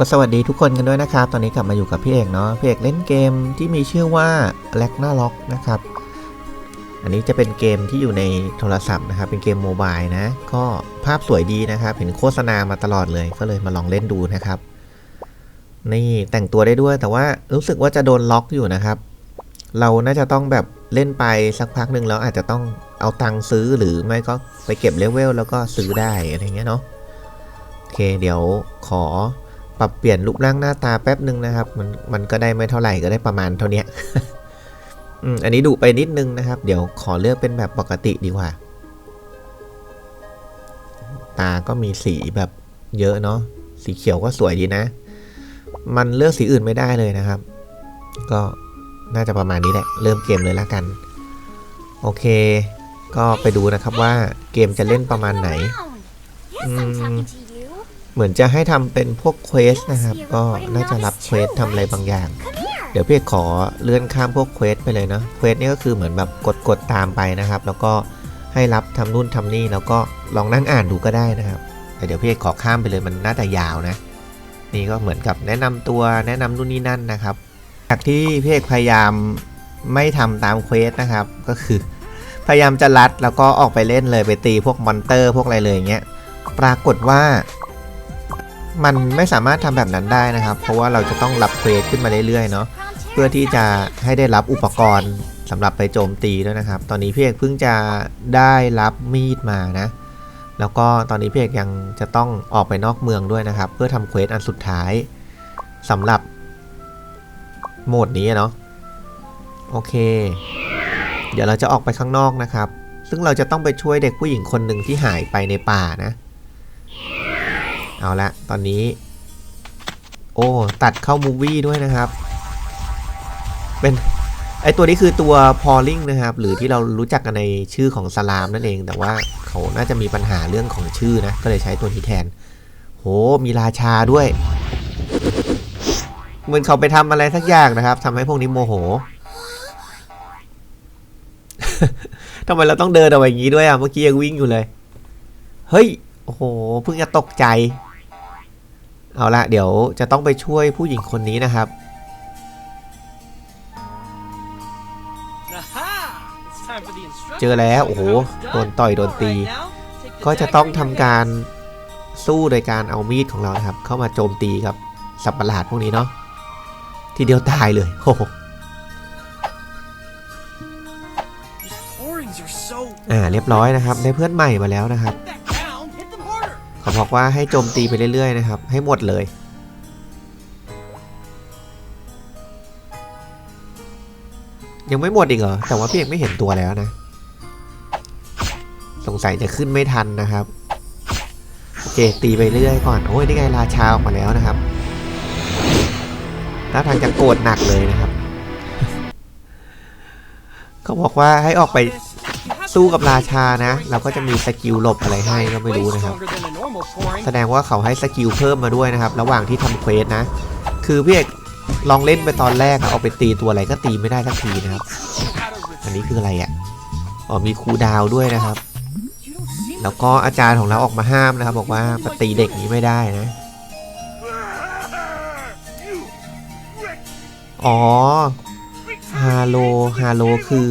ก็สวัสดีทุกคนกันด้วยนะครับ ตอนนี้กลับมาอยู่กับพี่เอกเนาะ พี่เอกเล่นเกมที่มีชื่อว่า l a g n a r o k นะครับ อันนี้จะเป็นเกมที่อยู่ในโทรศัพท์นะครับ เป็นเกมโมบายนะ ก็ภาพสวยดีนะครับ เห็นโฆษณามาตลอดเลย ก็เลยมาลองเล่นดูนะครับ นี่แต่งตัวได้ด้วย แต่ว่ารู้สึกว่าจะโดนล็อกอยู่นะครับ เราน่าจะต้องแบบเล่นไปสักพักหนึ่งแล้วอาจจะต้องเอาตังค์ซื้อหรือไม่ก็ไปเก็บเลเวลแล้วก็ซื้อได้อะไรเงี้ยเนาะ โอเค เดี๋ยวขอ ปรับเปลี่ยนรูปร่างหน้าตาแป๊บหนึ่งนะครับ มันมันก็ได้ไม่เท่าไหร่ก็ได้ประมาณเท่านี้อืมอันนี้ดูไปนิดนึงนะครับ เดี๋ยวขอเลือกเป็นแบบปกติดีกว่า ตาก็มีสีแบบเยอะเนาะสีเขียวก็สวยดีนะ มันเลือกสีอื่นไม่ได้เลยนะครับ ก็น่าจะประมาณนี้แหละ เริ่มเกมเลยละกัน โอเค ก็ไปดูนะครับว่าเกมจะเล่นประมาณไหน เหมือนจะให้ทำเป็นพวกเควสนะครับ ก็น่าจะรับเควสทำอะไรบางอย่าง เดี๋ยวพี่ขอเลื่อนข้ามพวกเควสไปเลยเนาะเควสนี่ก็คือเหมือนแบบกดกดตามไปนะครับ แล้วก็ให้รับทำนู่นทำนี่แล้วก็ลองนั่งอ่านดูก็ได้นะครับแต่เดี๋ยวพี่ขอข้ามไปเลยมันน่าจะยาวนะ นี่ก็เหมือนกับแนะนำตัวแนะนำนู่นนี่นั่นนะครับจากที่พี่เอกพยายามไม่ทำตามเควสนะครับ ก็คือ พยายามจะลัดแล้วก็ออกไปเล่นเลยไปตีพวกมอนเตอร์พวกอะไรเลยอย่างเงี้ยปรากฏว่า มันไม่สามารถทำแบบนั้นได้นะครับ เพราะว่าเราจะต้องรับเควสขึ้นมาเรื่อยๆเนาะเพื่อที่จะให้ได้รับอุปกรณ์สำหรับไปโจมตีด้วยนะครับ ตอนนี้พี่เอกเพิ่งจะได้รับมีดมานะ แล้วก็ตอนนี้พี่เอกยังจะต้องออกไปนอกเมืองด้วยนะครับ เพื่อทำเควสอันสุดท้ายสำหรับโหมดนี้เนาะโอเค เดี๋ยวเราจะออกไปข้างนอกนะครับ ซึ่งเราจะต้องไปช่วยเด็กผู้หญิงคนหนึ่งที่หายไปในป่านะ เอาละตอนนี้ โอ้ตัดเข้ามูวี่ด้วยนะครับ เป็นไอตัวนี้คือตัวพอลิงนะครับ หรือที่เรารู้จักกันในชื่อของสลามนั่นเอง แต่ว่าเขาน่าจะมีปัญหาเรื่องของชื่อนะ ก็เลยใช้ตัวนี้แทน โห มีราชาด้วยเหมือนเขาไปทำอะไรสักอย่างนะครับทำให้พวกนี้โมโหทำไมเราต้องเดินเอาไว้อย่างนี้ด้วยอะ เมื่อกี้ยังวิ่งอยู่เลย เฮ้ย โอ้โห เพิ่งจะตกใจ เอาละเดี๋ยวจะต้องไปช่วยผู้หญิงคนนี้นะครับ เจอแล้วโอ้โหโดนต่อยโดนตี ก็จะต้องทำการสู้โดยการเอามีดของเรานะครับ เข้ามาโจมตีกับสัตว์ประหลาดพวกนี้เนาะทีเดียวตายเลยโอ้โหอ่าเรียบร้อยนะครับได้เพื่อนใหม่มาแล้วนะครับ เขาบอกว่าให้โจมตีไปเรื่อยๆนะครับ ให้หมดเลยยังไม่หมดอีกเหรอ แต่ว่าพี่เอกไม่เห็นตัวแล้วนะ สงสัยจะขึ้นไม่ทันนะครับ โอเค ตีไปเรื่อยก่อน โอ้ย นี่ไงราชาออกมาแล้วนะครับท่าทางจะโกรธหนักเลยนะครับ เขาบอกว่าให้ออกไป สู้กับราชานะ เราก็จะมีสกิลหลบอะไรให้ก็ไม่รู้นะครับ แสดงว่าเขาให้สกิลเพิ่มมาด้วยนะครับ ระหว่างที่ทำเควสนะ คือพี่เอกลองเล่นไปตอนแรกเอาไปตีตัวอะไรก็ตีไม่ได้สักทีนะครับ อันนี้คืออะไรอะ่ะอ๋อมีครูดาวด้วยนะครับ แล้วก็อาจารย์ของเราออกมาห้ามนะครับ บอกว่าปตีเด็กนี้ไม่ได้นะ อ๋อฮาโลฮาโลคือ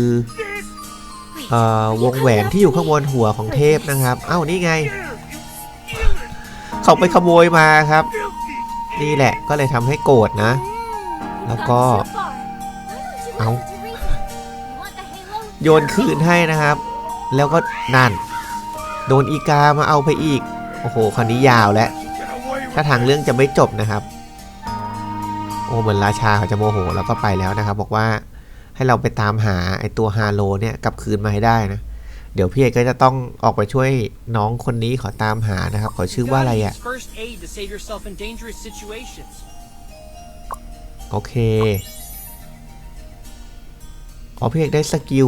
วงแหวนที่อยู่ข้างบนหัวของเทพนะครับ เอ้านี่ไง เขาไปขโมยมาครับ นี่แหละก็เลยทำให้โกรธนะ แล้วก็ เอาโยนคืนให้นะครับ แล้วก็นั่น โดนอีกามาเอาไปอีก โอ้โหคันนี้ยาวแล้วถ้าทางเรื่องจะไม่จบนะครับ โอ้เหมือนราชาเขาจะโมโหแล้วก็ไปแล้วนะครับ บอกว่า ให้เราไปตามหาไอตัวฮาโลเนี่ยกลับคืนมาให้ได้นะ เดี๋ยวพี่เอกก็จะต้องออกไปช่วยน้องคนนี้ขอตามหานะครับ ขอชื่อว่าอะไรอะ่ะ First aid to save yourself in dangerous situations. โอเคอ๋อพี่เอกได้สกิล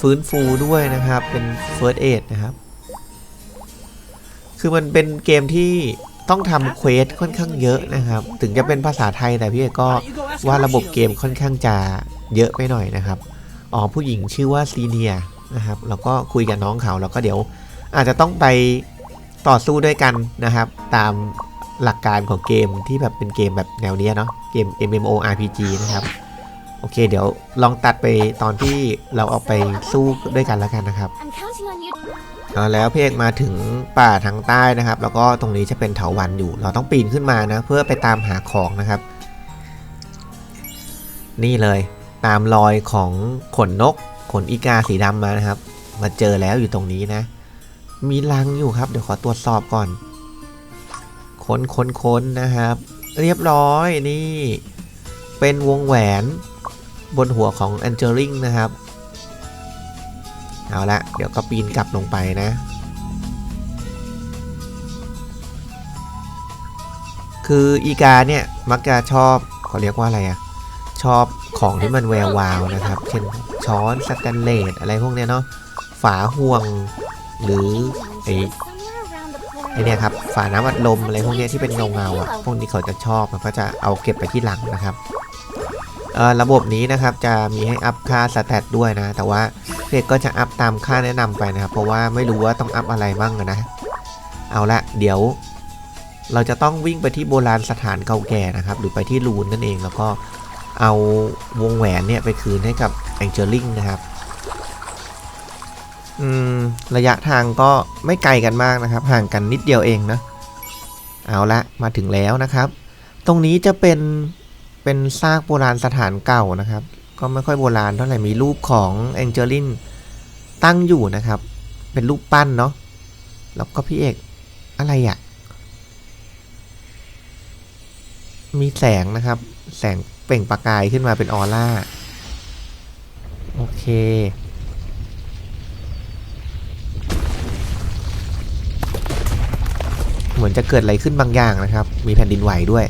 ฟื้นฟูด้วยนะครับ เป็น First Aid นะครับ คือมันเป็นเกมที่ ต้องทำเควสค่อนข้างเยอะนะครับ ถึงจะเป็นภาษาไทยแต่พี่เอกก็ว่าระบบเกมค่อนข้างจะเยอะไปหน่อยนะครับอ๋อผู้หญิงชื่อว่าซีเนียนะครับแล้วก็คุยกับน้องเขาแล้วก็เดี๋ยว อาจจะต้องไปต่อสู้ด้วยกันนะครับ ตามหลักการของเกมที่แบบเป็นเกมแบบแนวเนี้ยเนาะเกม MMORPG นะครับโอเค เดี๋ยวลองตัดไปตอนที่เราออกไปสู้ด้วยกันแล้วกันนะครับ เอาแล้วพี่เอกมาถึงป่าทางใต้นะครับ แล้วก็ตรงนี้จะเป็นเถาวันอยู่ เราต้องปีนขึ้นมานะ เพื่อไปตามหาของนะครับ นี่เลย ตามรอยของขนนก ขนอีกาสีดำมานะครับ มาเจอแล้วอยู่ตรงนี้นะ มีรังอยู่ครับ เดี๋ยวขอตรวจสอบก่อนค้นค้นค้นนะครับ เรียบร้อยนี่ เป็นวงแหวนบนหัวของแอนเจลิงนะครับ เอาละเดี๋ยวก็ปีนกลับลงไปนะ คืออีกาเนี่ยมักจะชอบเขาเรียกว่าอะไรอะชอบของที่มันแวววาวนะครับ เช่นช้อนสแตนเลสอะไรพวกเนี้ยเนาะฝาห่วงหรือไอ้ไอเนี่ยครับฝาน้ำอัดลมอะไรพวกเนี้ยที่เป็นเงาเงาอะพวกนี้เขาจะชอบมันก็จะเอาเก็บไปที่หลังนะครับ ระบบนี้นะครับจะมีให้อัพค่าสแตทด้วยนะ แต่ว่าเพจก็จะอัพตามค่าแนะนำไปนะครับ เพราะว่าไม่รู้ว่าต้องอัพอะไรบ้างนะ เอาละเดี๋ยว เราจะต้องวิ่งไปที่โบราณสถานเก่าแก่นะครับ หรือไปที่ลูนนั่นเองแล้วก็เอาวงแหวนเนี่ยไปคืนให้กับแองเจลิงนะครับอืมระยะทางก็ไม่ไกลกันมากนะครับ ห่างกันนิดเดียวเองนะเอาละมาถึงแล้วนะครับ ตรงนี้จะเป็น เป็นซากโบราณสถานเก่านะครับ ก็ไม่ค่อยโบราณเท่าไหร่มีรูปของแองเจลินตั้งอยู่นะครับ เป็นรูปปั้นเนาะแล้วก็พี่เอกอะไรอะ่ะ มีแสงนะครับ แสงเปล่งประกายขึ้นมาเป็นออร่า โอเคเหมือนจะเกิดอะไรขึ้นบางอย่างนะครับ มีแผ่นดินไหวด้วย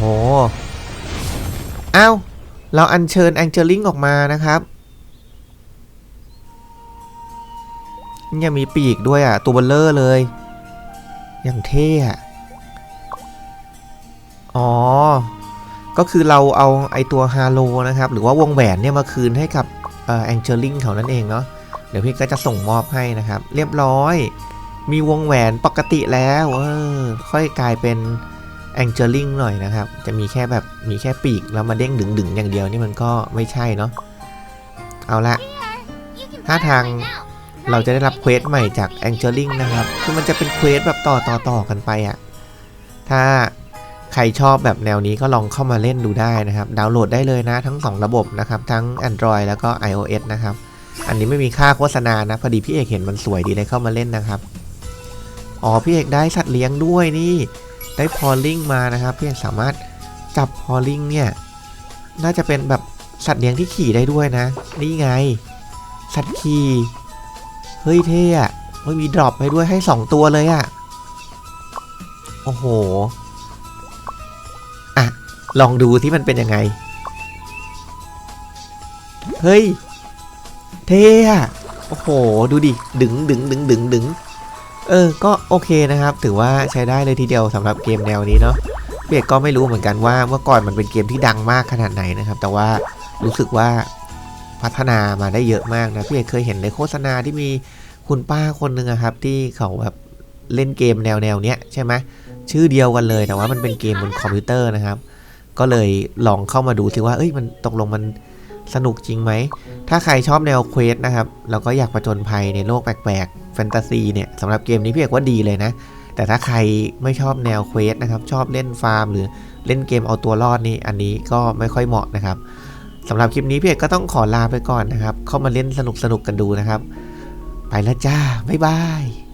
โอ้โหอ้าวเราอัญเชิญแองเจลิงออกมานะครับนี่ยมีปีกด้วยอะ ตัวเบลเลอร์เลย อย่างเท่อะอ๋อ ก็คือเราเอาไอตัวฮาโลนะครับ หรือว่าวงแหวนเนี่ยมาคืนให้กับแองเจลิงเขานั่นเองเนาะ เดี๋ยวพี่ก็จะส่งมอบให้นะครับ เรียบร้อย มีวงแหวนปกติแล้ว เออ ค่อยกลายเป็น แองเจลิงหน่อยนะครับ จะมีแค่แบบมีแค่ปีกแล้วมาเด้งดึงๆอย่างเดียวนี่มันก็ไม่ใช่เนาะเอาละ You can ท่าทางเราจะได้รับเควสใหม่จากแองเจลิงนะครับ คือมันจะเป็นเควสแบบต่อต่อต่อกันไปอะ่ะ ถ้าใครชอบแบบแนวนี้ก็ลองเข้ามาเล่นดูได้นะครับ ดาวน์โหลดได้เลยนะทั้ง 2 ระบบนะครับ ทั้ง Android แล้วก็ iOS นะครับ อันนี้ไม่มีค่าโฆษณานะ พอดีพี่เอกเห็นมันสวยดีเลยเข้ามาเล่นนะครับ อ๋อ พี่เอกได้สัตว์เลี้ยงด้วยนี่ ได้พอลิงมานะครับพี่อกสามารถจับพอลิงเนี่ยน่าจะเป็นแบบสัตว์เลี้ยงที่ขี่ได้ด้วยนะ นี่ไง สัตว์ขี่เฮ้ยเท่อะเฮ้ยมีดรอปให้ด้วยให้ 2 ตัวเลยอะโอ้โหอะลองดูที่มันเป็นยังไง เฮ้ย เท่อะโอ้โห ดูดิ ดึงดึงดึงดึงดึง เออ ก็โอเคนะครับ ถือว่าใช้ได้เลยทีเดียวสำหรับเกมแนวนี้เนาะเบียกก็ไม่รู้เหมือนกันว่าเมื่อก่อนมันเป็นเกมที่ดังมากขนาดไหนนะครับ แต่ว่ารู้สึกว่าพัฒนามาได้เยอะมากนะพี่เอกเคยเห็นในโฆษณาที่มีคุณป้าคนหนึ่งอะครับ ที่เขาแบบเล่นเกมแนวแนวเนี้ยใช่ไหมชื่อเดียวกันเลยแต่ว่ามันเป็นเกมบนคอมพิวเตอร์นะครับ ก็เลยลองเข้ามาดูสิว่าเอ้ยมันตกลงมัน สนุกจริงไหม ถ้าใครชอบแนวเควสนะครับ แล้วก็อยากประจนภัยในโลกแปลกๆ แฟนตาซีเนี่ยสำหรับเกมนี้พี่เอกว่าดีเลยนะ แต่ถ้าใครไม่ชอบแนวเควสนะครับ ชอบเล่นฟาร์ม หรือเล่นเกมเอาตัวรอดนี่ อันนี้ก็ไม่ค่อยเหมาะนะครับสำหรับคลิปนี้พี่เอกก็ต้องขอลาไปก่อนนะครับ เข้ามาเล่นสนุกๆกันดูนะครับ ไปแล้วจ้า บ๊ายบาย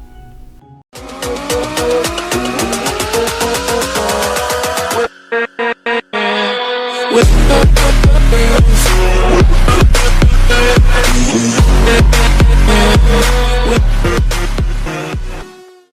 We'll.